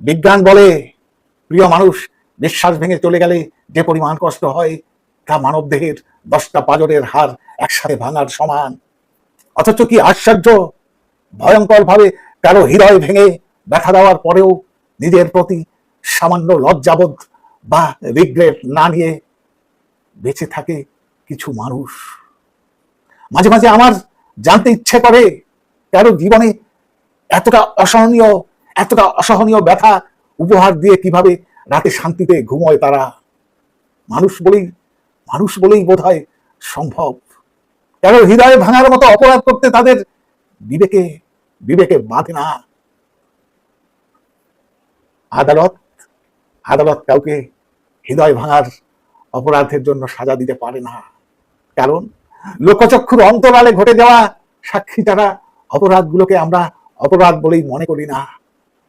বিজ্ঞান বলে প্রিয় মানুষ বিশ্বাস ভেঙে চলে গেলে যে পরিমাণ কষ্ট হয় তা মানব দেহের দশটা পাজরের হার একসাথে ভাঙার সমান। অথচ কি আশ্চর্য? ভয়ঙ্কর ভাবে কারও হৃদয় ভেঙে ব্যথা দেওয়ার পরেও নিজের প্রতি সামান্য লজ্জাবোধ বা রিগ্রেট না নিয়ে বেঁচে থাকে কিছু মানুষ। মাঝে মাঝে আমার জানতে ইচ্ছে করে কারও জীবনে এতটা অসহনীয় এতটা অসহনীয় ব্যথা উপহার দিয়ে কীভাবে রাতে শান্তিতে ঘুমোয় তারা? মানুষ বলেই মানুষ বলেই বোধ হয় সম্ভব। কারও হৃদয় ভাঙার মতো অপরাধ করতে তাদের বিবেকে বিবেকে বাঁধে না? আদালত আদালত কাউকে হৃদয় ভাঙার অপরাধের জন্য সাজা দিতে পারে না। কারণ লোকচক্ষুর অন্তরালে ঘটে যাওয়া সাক্ষী ছাড়া অপরাধগুলোকে আমরা অপরাধ বলেই মনে করি না।